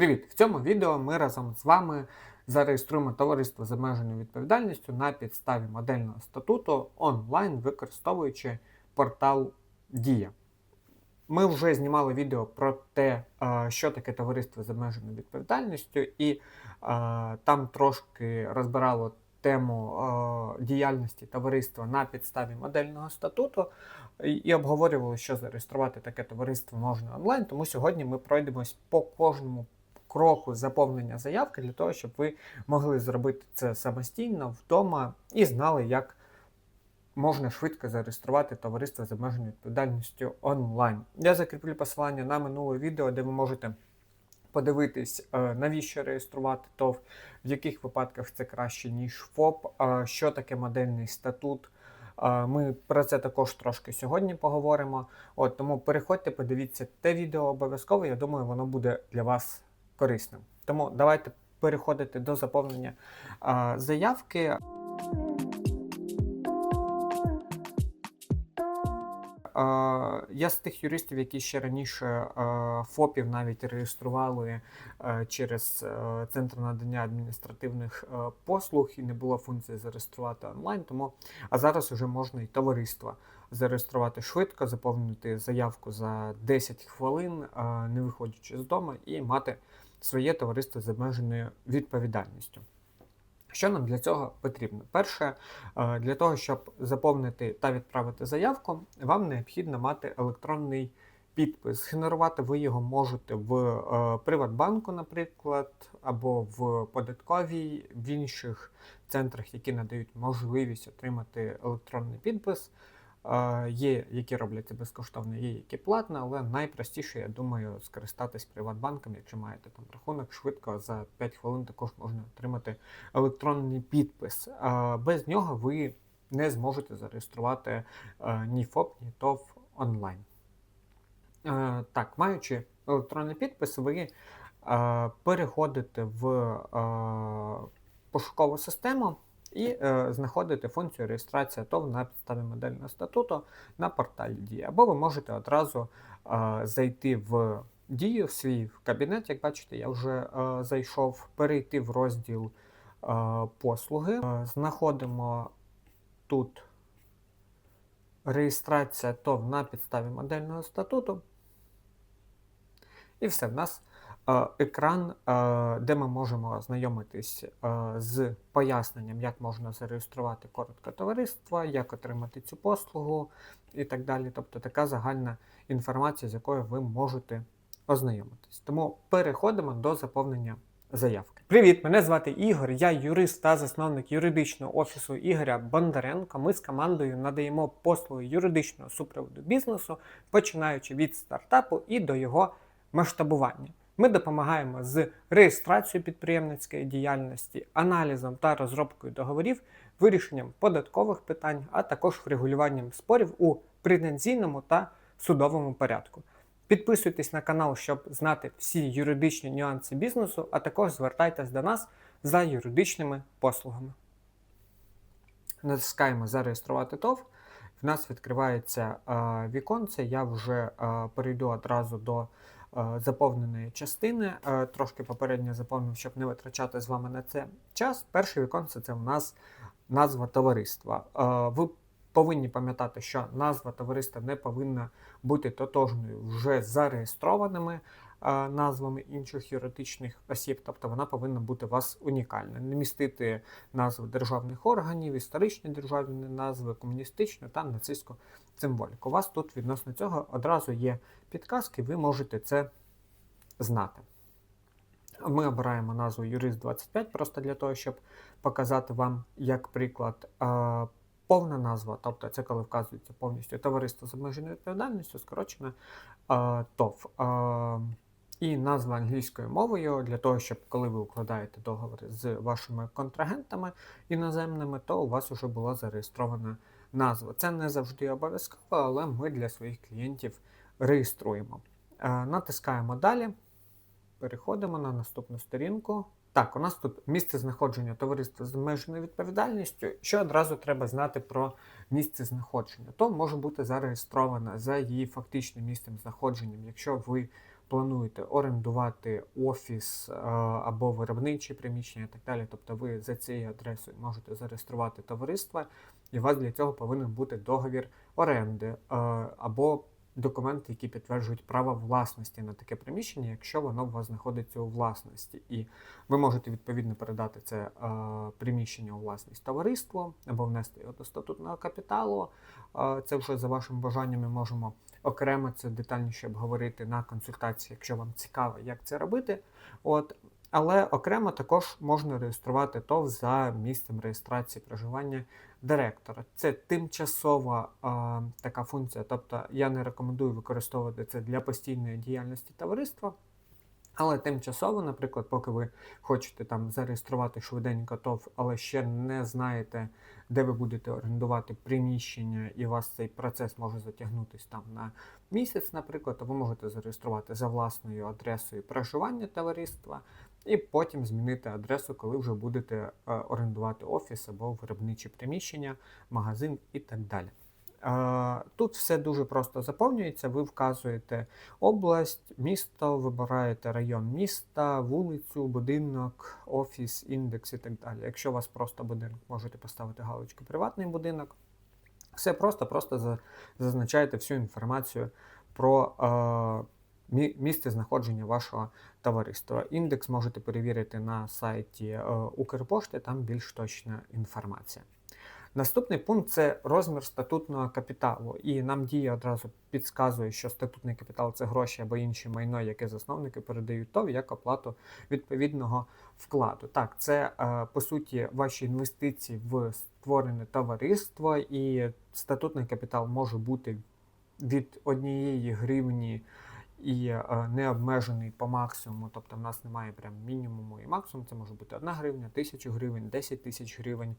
Привіт! В цьому відео ми разом з вами зареєструємо товариство з обмеженою відповідальністю на підставі модельного статуту онлайн, використовуючи портал Дія. Ми вже знімали відео про те, е, що таке товариство з обмеженою відповідальністю, і е, там трошки розбирало тему е, діяльності товариства на підставі модельного статуту і, і обговорювали, що зареєструвати таке товариство можна онлайн. Тому сьогодні ми пройдемось по кожному кроку заповнення заявки для того, щоб ви могли зробити це самостійно вдома і знали, як можна швидко зареєструвати товариство з обмеженою відповідальністю онлайн. Я закріплю посилання на минуле відео, де ви можете подивитись, е, навіщо реєструвати ТОВ, в яких випадках це краще, ніж ФОП, е, що таке модельний статут. Е, Ми про це також трошки сьогодні поговоримо. От тому переходьте, подивіться те відео обов'язково. Я думаю, воно буде для вас корисним. Тому давайте переходити до заповнення а, заявки. Я з тих юристів, які ще раніше ФОПів навіть реєстрували а, через а, центр надання адміністративних а, послуг і не було функції зареєструвати онлайн. Тому а зараз вже можна і товариство зареєструвати швидко, заповнити заявку за 10 хвилин, не виходячи з дому, і мати своє товариство з обмеженою відповідальністю. Що нам для цього потрібно? Перше, е, для того, щоб заповнити та відправити заявку, вам необхідно мати електронний підпис. Генерувати ви його можете в е, Приватбанку, наприклад, або в податковій, в інших центрах, які надають можливість отримати електронний підпис. Є, які робляться безкоштовно, є які платно, але найпростіше, я думаю, скористатись Приватбанком, якщо маєте там рахунок, швидко за 5 хвилин також можна отримати електронний підпис. Без нього ви не зможете зареєструвати е, ні ФОП, ні ТОВ онлайн. Е, Так, маючи електронний підпис, ви е, переходите в пошукову систему і е, знаходите функцію реєстрація ТОВ на підставі модельного статуту на порталі Дія. Або ви можете одразу е, зайти в Дію, в свій кабінет, як бачите, я вже е, зайшов, перейти в розділ е, послуги. Е, знаходимо тут реєстрація ТОВ на підставі модельного статуту. І все, в нас екран, е, де ми можемо ознайомитись е, з поясненням, як можна зареєструвати коротке товариство, як отримати цю послугу і так далі. Тобто така загальна інформація, з якою ви можете ознайомитись. Тому переходимо до заповнення заявки. Привіт, мене звати Ігор, я юрист та засновник юридичного офісу Ігоря Бондаренка. Ми з командою надаємо послуги юридичного супроводу бізнесу, починаючи від стартапу і до його масштабування. Ми допомагаємо з реєстрацією підприємницької діяльності, аналізом та розробкою договорів, вирішенням податкових питань, а також врегулюванням спорів у претензійному та судовому порядку. Підписуйтесь на канал, щоб знати всі юридичні нюанси бізнесу, а також звертайтесь до нас за юридичними послугами. Натискаємо Зареєструвати ТОВ. В нас відкривається е, віконце. Я вже е, перейду одразу до заповненої частини. Е, трошки попередньо заповнив, щоб не витрачати з вами на це час. Перше віконце це у нас назва товариства. Е, ви повинні пам'ятати, що назва товариства не повинна бути тотожною вже зареєстрованими е, назвами інших юридичних осіб, тобто вона повинна бути у вас унікальна. Не містити назви державних органів, історичні державні назви, комуністичну та нацистську символіку. У вас тут відносно цього одразу є підказки, ви можете це знати. Ми обираємо назву Юрист 25 просто для того, щоб показати вам, як приклад, повна назва, тобто це коли вказується повністю товариство з обмеженою відповідальністю, скорочено ТОВ. І назва англійською мовою для того, щоб коли ви укладаєте договори з вашими контрагентами іноземними, то у вас вже була зареєстрована назва. Це не завжди обов'язково, але ми для своїх клієнтів реєструємо. Е, натискаємо далі. Переходимо на наступну сторінку. Так, у нас тут місце знаходження товариства з обмеженою відповідальністю. Що одразу треба знати про місце знаходження? То може бути зареєстрована за її фактичним місцем знаходженням, якщо ви плануєте орендувати офіс е, або виробничі приміщення і так далі, тобто ви за цією адресою можете зареєструвати товариство, і у вас для цього повинен бути договір оренди е, або документи, які підтверджують право власності на таке приміщення, якщо воно у вас знаходиться у власності. І ви можете відповідно передати це е, приміщення у власність товариству або внести його до статутного капіталу. Е, Це вже за вашим бажанням ми можемо окремо це детальніше обговорити на консультації, якщо вам цікаво, як це робити. От. Але окремо також можна реєструвати ТОВ за місцем реєстрації проживання директора. Це тимчасова а, така функція, тобто я не рекомендую використовувати це для постійної діяльності товариства. Але тимчасово, наприклад, поки ви хочете там зареєструвати швиденько ТОВ, але ще не знаєте, де ви будете орендувати приміщення, і у вас цей процес може затягнутися там на місяць, наприклад, то ви можете зареєструвати за власною адресою проживання товариства, і потім змінити адресу, коли вже будете е, орендувати офіс або виробничі приміщення, магазин і так далі. Е, Тут все дуже просто заповнюється. Ви вказуєте область, місто, вибираєте район міста, вулицю, будинок, офіс, індекс і так далі. Якщо у вас просто будинок, можете поставити галочку приватний будинок. Все просто, просто зазначаєте всю інформацію про е, місце знаходження вашого товариства. Індекс можете перевірити на сайті е, Укрпошти, там більш точна інформація. Наступний пункт це розмір статутного капіталу. І нам дія одразу підказує, що статутний капітал це гроші або інше майно, яке засновники передають ТОВ як оплату відповідного вкладу. Так, це е, по суті ваші інвестиції в створене товариство, і статутний капітал може бути від однієї гривні і е, не обмежений по максимуму, тобто в нас немає прям мінімуму і максимуму, це може бути 1 гривня, 1000 гривень, 10 тисяч гривень.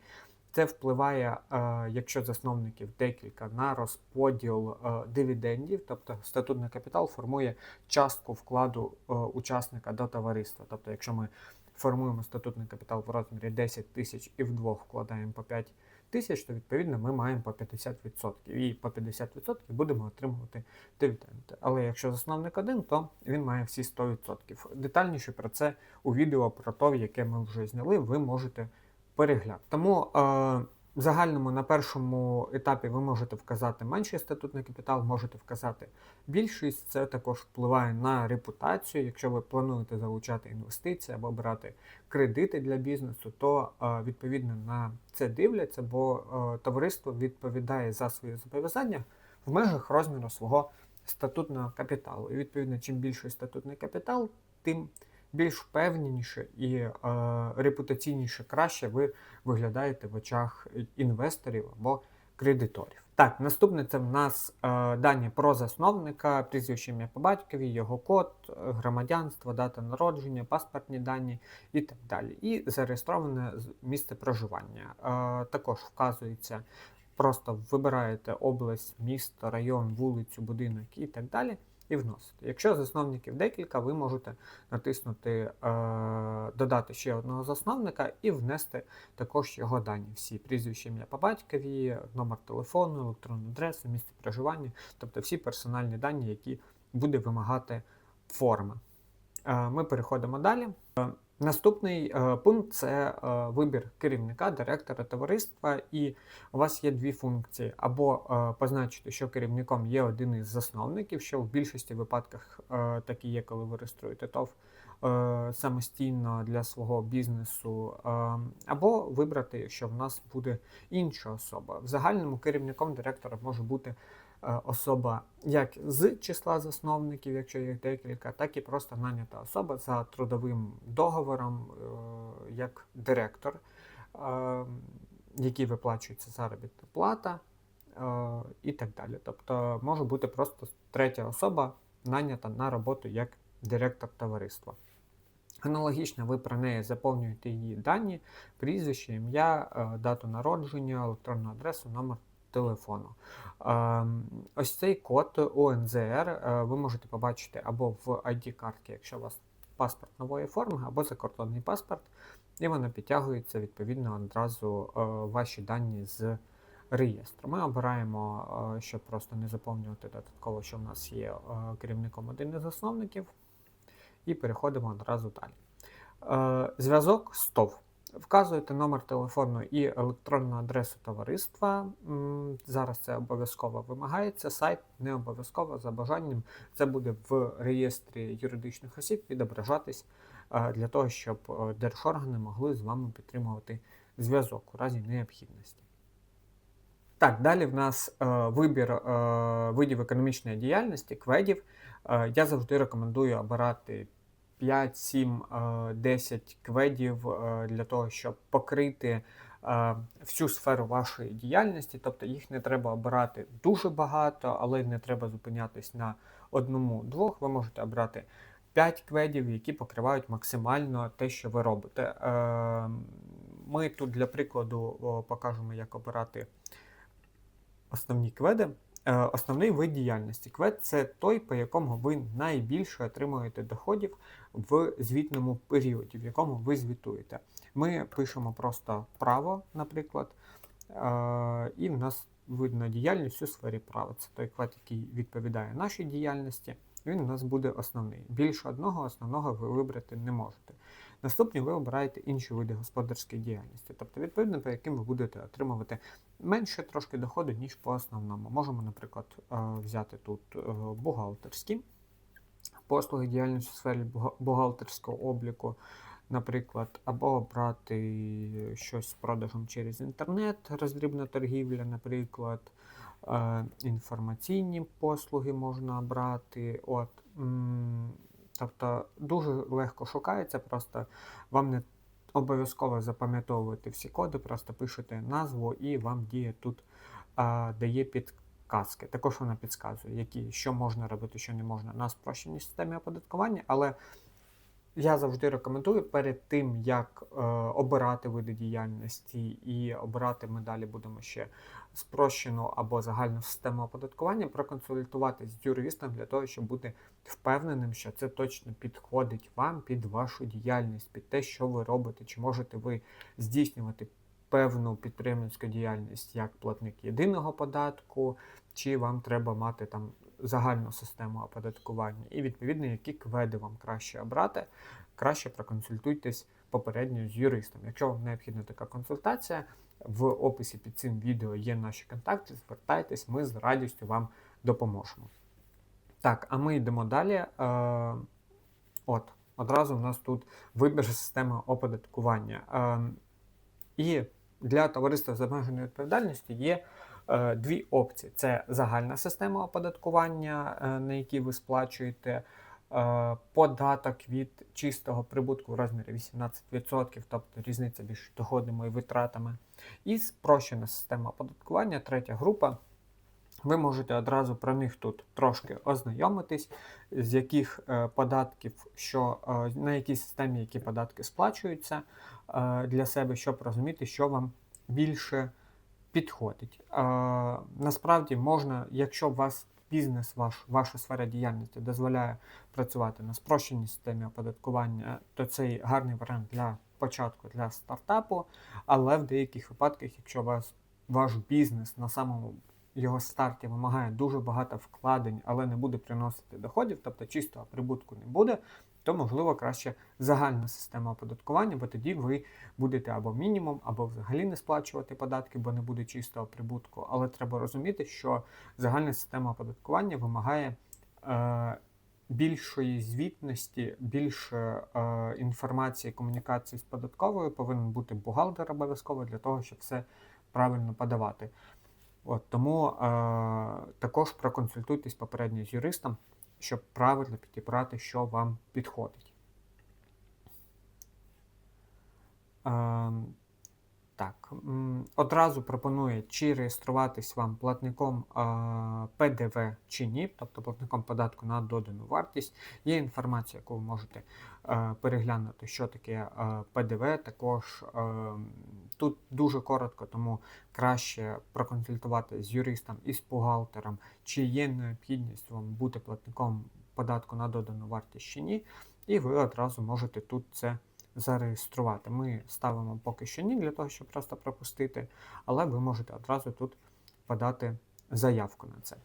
Це впливає, е, якщо засновників декілька, на розподіл е, дивідендів, тобто статутний капітал формує частку вкладу учасника до товариства. Тобто, якщо ми формуємо статутний капітал в розмірі 10 тисяч і вдвох вкладаємо по 5 тисяч, то відповідно ми маємо по 50%. І по 50% будемо отримувати дивіденди. Але якщо засновник один, то він має всі 100%. Детальніше про це у відео про то, яке ми вже зняли, ви можете переглянути. Тому е, в загальному на першому етапі ви можете вказати менший статутний капітал, можете вказати більшість. Це також впливає на репутацію. Якщо ви плануєте залучати інвестиції або брати кредити для бізнесу, то е, відповідно на це дивляться, бо е, товариство відповідає за свої зобов'язання в межах розміру свого статутного капіталу. І відповідно, чим більший статутний капітал, тим більш впевненіше і е, репутаційніше краще ви виглядаєте в очах інвесторів або кредиторів. Так, наступне це в нас е, дані про засновника, прізвище ім'я по батькові, його код, е, громадянство, дата народження, паспортні дані і так далі. І зареєстроване місце проживання. Е, також вказується, просто вибираєте область, місто, район, вулицю, будинок і так далі. І вносити. Якщо засновників декілька, ви можете натиснути е, додати ще одного засновника і внести також його дані. Всі прізвище ім'я по батькові, номер телефону, електронну адресу, місце проживання, тобто всі персональні дані, які буде вимагати форма. Е, Ми переходимо далі. Наступний е, пункт це е, вибір керівника, директора товариства, і у вас є дві функції: або е, позначити, що керівником є один із засновників, що в більшості випадках так і є, коли ви реєструєте ТОВ самостійно для свого бізнесу, або вибрати, що в нас буде інша особа. В загальному керівником директора може бути особа як з числа засновників, якщо їх декілька, так і просто нанята особа за трудовим договором, е, як директор, е, який виплачується заробітна плата е, і так далі. Тобто може бути просто третя особа нанята на роботу як директор товариства. Аналогічно ви про неї заповнюєте її дані, прізвище, ім'я, е, дату народження, електронну адресу, номер телефону. Ем, Ось цей код ОНЗР е, ви можете побачити або в ID-картці, якщо у вас паспорт нової форми, або закордонний паспорт, і воно підтягується відповідно одразу е, ваші дані з реєстру. Ми обираємо, е, щоб просто не заповнювати додатково, що в нас є керівником один із засновників. і переходимо одразу далі. Зв'язок СТОВ. Вказуєте номер телефону і електронну адресу товариства. Зараз це обов'язково вимагається. Сайт не обов'язково за бажанням. Це буде в реєстрі юридичних осіб відображатись е, для того, щоб е, держоргани могли з вами підтримувати зв'язок у разі необхідності. Так, далі в нас е, вибір видів економічної діяльності, кведів. Я завжди рекомендую обирати 5, 7, е, 10 кведів е, для того, щоб покрити е, всю сферу вашої діяльності. Тобто їх не треба обирати дуже багато, але не треба зупинятись на одному-двох. Ви можете обрати 5 кведів, які покривають максимально те, що ви робите. Е, Ми тут для прикладу покажемо, як обирати основні кведи. Е, Основний вид діяльності. Квед це той, по якому ви найбільше отримуєте доходів в звітному періоді, в якому ви звітуєте. Ми пишемо просто право, наприклад, е, і в нас видно діяльність у сфері права. Це той квед, який відповідає нашій діяльності. Він у нас буде основний. Більше одного основного ви вибрати не можете. Наступні ви обираєте інші види господарської діяльності, тобто, відповідно, по яким ви будете отримувати менше трошки доходу, ніж по основному. Можемо, наприклад, е, взяти тут е, бухгалтерські послуги діяльності у сфері бухгалтерського обліку, наприклад, або обрати щось з продажем через інтернет, роздрібна торгівля, наприклад. Е, Інформаційні послуги можна обрати. От, тобто дуже легко шукається, просто вам не обов'язково запам'ятовувати всі коди, просто пишете назву і вам діє тут а, дає підказки. Також вона підказує, які, що можна робити, що не можна на спрощеній системі оподаткування, але я завжди рекомендую перед тим, як е, обирати види діяльності і обирати ми далі будемо ще спрощену або загальну систему оподаткування, проконсультуватися з юристом для того, щоб бути впевненим, що це точно підходить вам під вашу діяльність, під те, що ви робите, чи можете ви здійснювати певну підприємницьку діяльність як платник єдиного податку, чи вам треба мати там загальну систему оподаткування, і відповідно, які кведи вам краще обрати, краще проконсультуйтесь попередньо з юристом. Якщо вам необхідна така консультація, в описі під цим відео є наші контакти. Звертайтесь, ми з радістю вам допоможемо. Так, а ми йдемо далі. Е, от, одразу в нас тут вибір системи оподаткування. Е, і для товариства з обмеженою відповідальністю є дві опції: це загальна система оподаткування, е, на якій ви сплачуєте е, податок від чистого прибутку в розмірі 18%, тобто різниця між доходами і витратами. І спрощена система оподаткування, третя група. Ви можете одразу про них тут трошки ознайомитись, з яких е, податків, що е, на якій системі які податки сплачуються е, для себе, щоб розуміти, що вам більше підходить. Е, насправді можна, якщо у вас бізнес, ваш, ваша сфера діяльності дозволяє працювати на спрощеній системі оподаткування, то це гарний варіант для початку для стартапу. Але в деяких випадках, якщо вас ваш бізнес на самому його старті вимагає дуже багато вкладень, але не буде приносити доходів, тобто чистого прибутку не буде, то можливо краще загальна система оподаткування, бо тоді ви будете або мінімум, або взагалі не сплачувати податки, бо не буде чистого прибутку. Але треба розуміти, що загальна система оподаткування вимагає. Е, Більшої звітності, більше е, інформації, комунікації з податковою повинен бути бухгалтер обов'язково для того, щоб все правильно подавати. От, Тому е, також проконсультуйтесь попередньо з юристом, щоб правильно підібрати, що вам підходить. Е, так, одразу пропонує, чи реєструватись вам платником е, ПДВ чи ні, тобто платником податку на додану вартість. Є інформація, яку ви можете е, переглянути, що таке е, ПДВ. Також тут дуже коротко, тому краще проконсультувати з юристом і з бухгалтером, чи є необхідність вам бути платником податку на додану вартість чи ні. І ви одразу можете тут це зареєструвати. Ми ставимо поки що ні, для того, щоб просто пропустити, але ви можете одразу тут подати заявку на це.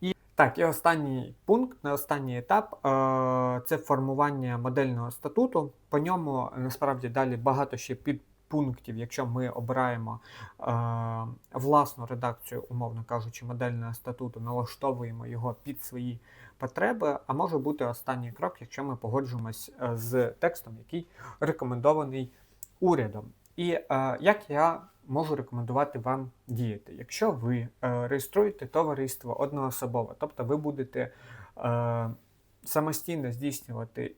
І Так, і останній пункт, на останній етап е, це формування модельного статуту. По ньому насправді далі багато ще підпунктів, якщо ми обираємо е, власну редакцію, умовно кажучи, модельного статуту, налаштовуємо його під свої потреби. А може бути останній крок, якщо ми погоджуємось е, з текстом, який рекомендований урядом. І е, як я можу рекомендувати вам діяти. Якщо ви е, реєструєте товариство одноособово, тобто ви будете е, самостійно здійснювати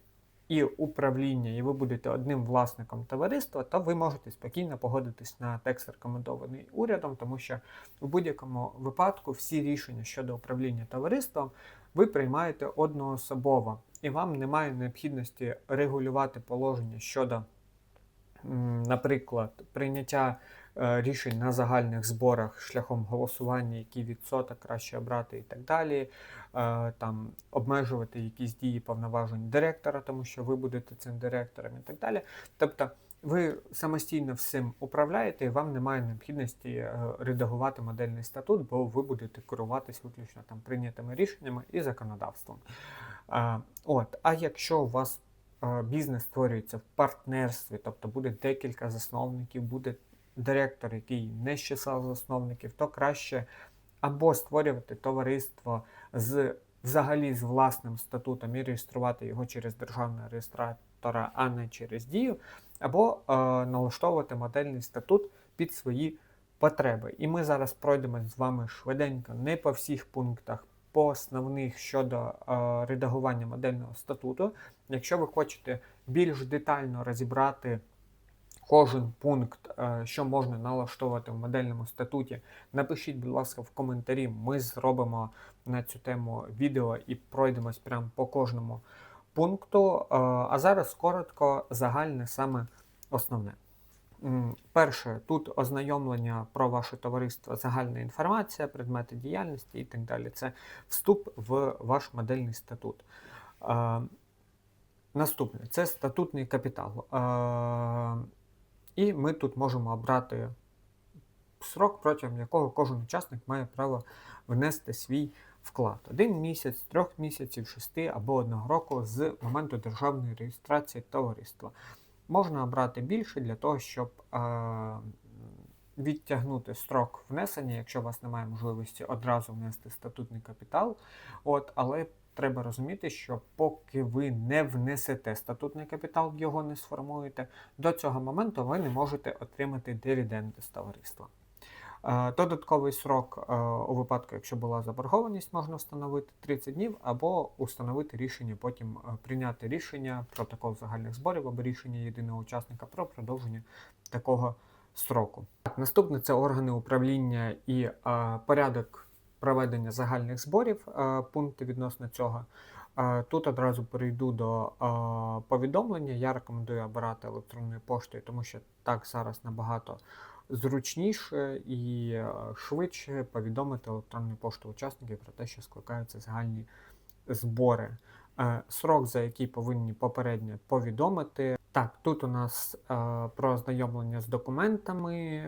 і управління, і ви будете одним власником товариства, то ви можете спокійно погодитись на текст, рекомендований урядом, тому що в будь-якому випадку всі рішення щодо управління товариством ви приймаєте одноособово, і вам немає необхідності регулювати положення щодо, наприклад, прийняття рішень на загальних зборах шляхом голосування, який відсоток краще обрати і так далі. Е, там Обмежувати якісь дії повноважень директора, тому що ви будете цим директором і так далі. Тобто ви самостійно всім управляєте, і вам немає необхідності е, редагувати модельний статут, бо ви будете керуватись виключно там прийнятими рішеннями і законодавством. От, А якщо у вас бізнес створюється в партнерстві, тобто буде декілька засновників, буде директор, який не з числа засновників, то краще або створювати товариство з взагалі з власним статутом і реєструвати його через державного реєстратора, а не через дію, або е, налаштовувати модельний статут під свої потреби. І ми зараз пройдемо з вами швиденько, не по всіх пунктах. По основних щодо е, редагування модельного статуту. Якщо ви хочете більш детально розібрати кожен пункт, е, що можна налаштовувати в модельному статуті, напишіть, будь ласка, в коментарі. Ми зробимо на цю тему відео і пройдемось прямо по кожному пункту. Е, а зараз коротко, загальне саме основне. Перше, тут ознайомлення про ваше товариство, загальна інформація, предмети діяльності і так далі. Це вступ в ваш модельний статут. Е, наступне це статутний капітал. Ми тут можемо обрати срок, протягом якого кожен учасник має право внести свій вклад. Один місяць, трьох місяців, шести або одного року з моменту державної реєстрації товариства. Можна обрати більше для того, щоб е, відтягнути строк внесення, якщо у вас немає можливості одразу внести статутний капітал. От, Але треба розуміти, що поки ви не внесете статутний капітал, його не сформуєте, до цього моменту ви не можете отримати дивіденди з товариства. Е, додатковий срок е, у випадку, якщо була заборгованість, можна встановити 30 днів, або установити рішення, потім е, прийняти рішення, протокол загальних зборів або рішення єдиного учасника про продовження такого строку. Наступне це органи управління і порядок проведення загальних зборів, е, пункти відносно цього. Е, тут одразу перейду до е, повідомлення. Я рекомендую обирати електронною поштою, тому що так зараз набагато зручніше і швидше повідомити електронною поштою учасників про те, що скликаються загальні збори. Срок, за який повинні попередньо повідомити, так, тут у нас е, про ознайомлення з документами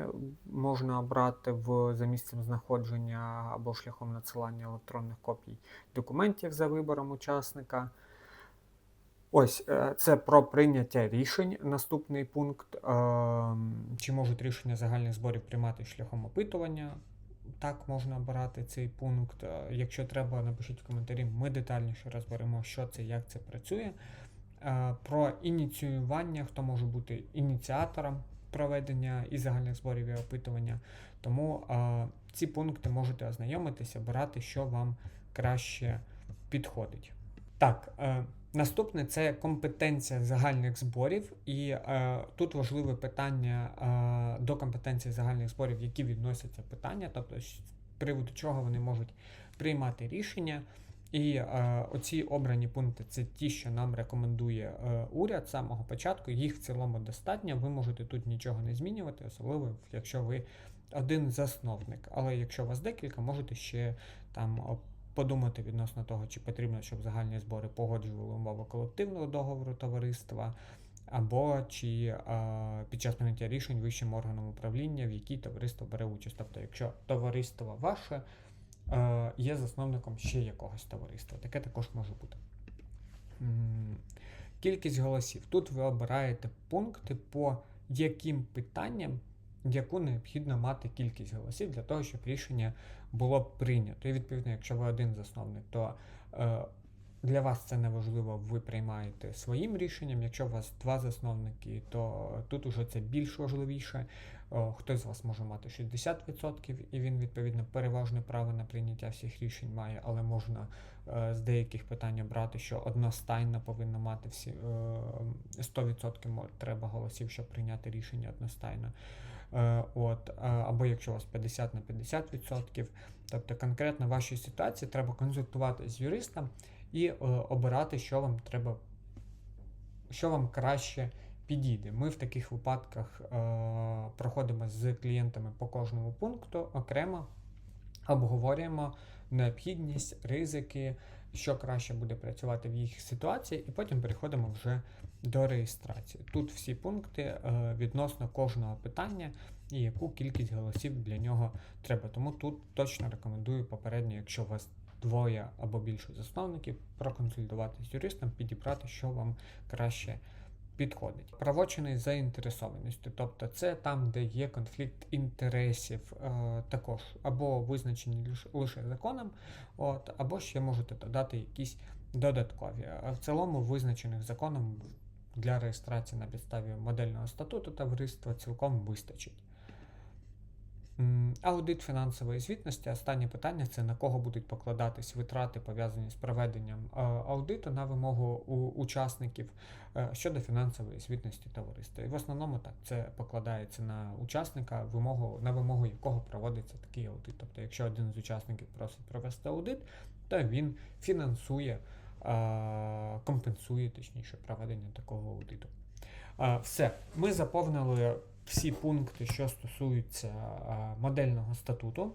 можна обрати в, за місцем знаходження або шляхом надсилання електронних копій документів за вибором учасника. Ось е, це про прийняття рішень. Наступний пункт. Е, чи можуть рішення загальних зборів приймати шляхом опитування? Так, можна обирати цей пункт. Е, якщо треба, напишіть в коментарі, ми детальніше розберемо, що це, як це працює. Е, про ініціювання, хто може бути ініціатором проведення і загальних зборів і опитування. Тому е, ці пункти можете ознайомитися, обирати, що вам краще підходить. Так, е, наступне це компетенція загальних зборів, і е, тут важливе питання е, до компетенції загальних зборів, які відносяться питання, тобто з приводу чого вони можуть приймати рішення. І е, оці обрані пункти це ті, що нам рекомендує е, уряд з самого початку. Їх в цілому достатньо. Ви можете тут нічого не змінювати, особливо якщо ви один засновник. Але якщо у вас декілька, можете ще там подумати відносно того, чи потрібно, щоб загальні збори погоджували умови колективного договору товариства, або чи е, під час прийняття рішень вищим органом управління, в якій товариство бере участь. Тобто, якщо товариство ваше. Е, є засновником ще якогось товариства. Таке також може бути. Кількість голосів. Тут ви обираєте пункти, по яким питанням, яку необхідно мати кількість голосів для того, щоб рішення було прийнято. І відповідно, якщо ви один засновник, то е, для вас це не важливо, ви приймаєте своїм рішенням. Якщо у вас два засновники, то тут уже це більш важливіше. Хтось з вас може мати 60%, і він відповідно переважне право на прийняття всіх рішень має, але можна е, з деяких питань брати, що одностайно повинно мати всі е, 100% треба голосів, щоб прийняти рішення одностайно. Е, От, е, або якщо у вас 50 на 50%, тобто конкретно в вашій ситуації треба консультувати з юристом і е, обирати, що вам треба, що вам краще підійде. Ми в таких випадках е, проходимо з клієнтами по кожному пункту окремо, обговорюємо необхідність, ризики, що краще буде працювати в їх ситуації, і потім переходимо вже до реєстрації. Тут всі пункти е, відносно кожного питання і яку кількість голосів для нього треба. Тому тут точно рекомендую попередньо, якщо у вас двоє або більше засновників, проконсультувати з юристом, підібрати, що вам краще підходить. Правочини заінтересованістю, тобто це там, де є конфлікт інтересів, е, також або визначені лиш- лише законом, от, або ще можете додати якісь додаткові. В цілому визначених законом для реєстрації на підставі модельного статуту та товариства цілком вистачить. Аудит фінансової звітності. Останнє питання це на кого будуть покладатись витрати, пов'язані з проведенням е, аудиту на вимогу учасників е, щодо фінансової звітності товариства. І в основному так це покладається на учасника, вимогу, на вимогу якого проводиться такий аудит. Тобто, якщо один з учасників просить провести аудит, то він фінансує, е, компенсує точніше проведення такого аудиту. Все, ми заповнили всі пункти, що стосуються е, модельного статуту.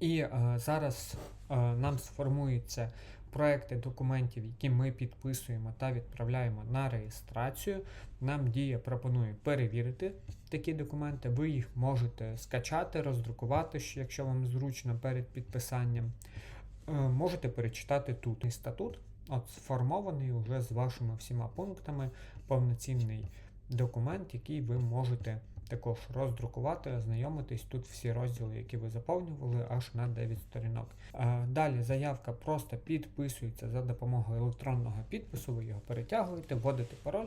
І е, зараз е, нам сформуються проекти документів, які ми підписуємо та відправляємо на реєстрацію. Нам дія пропонує перевірити такі документи. Ви їх можете скачати, роздрукувати, якщо вам зручно перед підписанням. Можете перечитати тут І статут, от сформований вже з вашими всіма пунктами, повноцінний документ, який ви можете також роздрукувати, ознайомитись. Тут всі розділи, які ви заповнювали, аж на 9 сторінок. Далі заявка просто підписується за допомогою електронного підпису, ви його перетягуєте, вводите пароль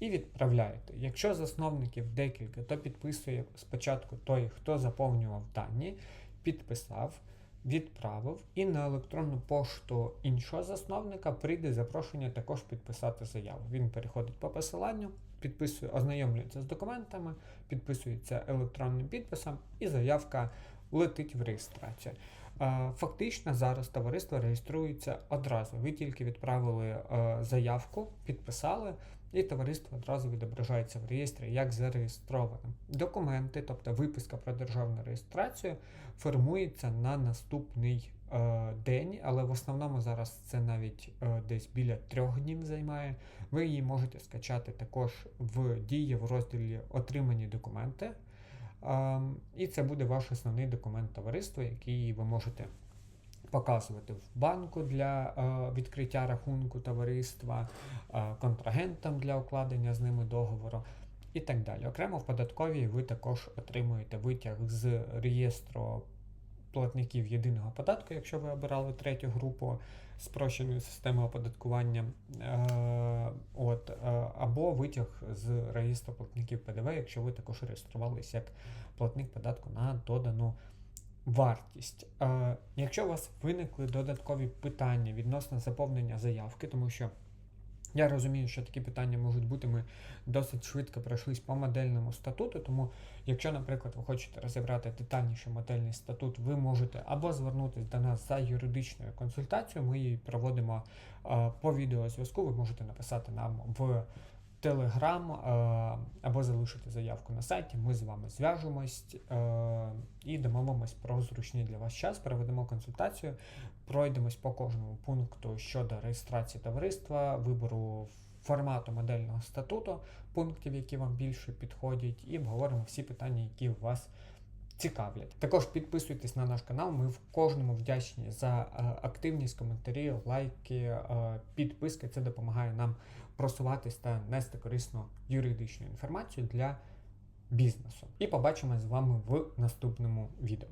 і відправляєте. Якщо засновників декілька, то підписує спочатку той, хто заповнював дані, підписав. Відправив і на електронну пошту іншого засновника прийде запрошення також підписати заяву. Він переходить по посиланню, підписує, ознайомлюється з документами, підписується електронним підписом, і заявка летить в реєстрацію. Е, Фактично зараз товариство реєструється одразу. Ви тільки відправили е, заявку, підписали, і товариство одразу відображається в реєстрі як зареєстроване. Документи, тобто виписка про державну реєстрацію, формується на наступний день, але в основному зараз це навіть е, десь біля трьох днів займає. Ви її можете скачати також в дії в розділі Отримані документи. Ем, І це буде ваш основний документ товариства, який ви можете показувати в банку для е, відкриття рахунку товариства, е, контрагентам для укладення з ними договору і так далі. Окремо в податковій ви також отримуєте витяг з реєстру платників єдиного податку, якщо ви обирали третю групу спрощеної системи оподаткування, е, от, е, або витяг з реєстру платників ПДВ, якщо ви також реєструвалися як платник податку на додану вартість. Е, якщо у вас виникли додаткові питання відносно заповнення заявки, тому що я розумію, що такі питання можуть бути. Ми досить швидко пройшлись по модельному статуту. Тому, якщо, наприклад, ви хочете розібрати детальніше модельний статут, ви можете або звернутися до нас за юридичною консультацією. Ми її проводимо по відеозв'язку. Ви можете написати нам в Телеграм е, або залишити заявку на сайті. Ми з вами зв'яжемось е, і домовимось про зручний для вас час. Проведемо консультацію, пройдемось по кожному пункту щодо реєстрації товариства, вибору формату модельного статуту, пунктів, які вам більше підходять, і обговоримо всі питання, які вас цікавлять. Також підписуйтесь на наш канал. Ми в кожному вдячні за е, активність, коментарі, лайки, підписки. Це допомагає нам просуватись та нести корисну юридичну інформацію для бізнесу. І побачимось з вами в наступному відео.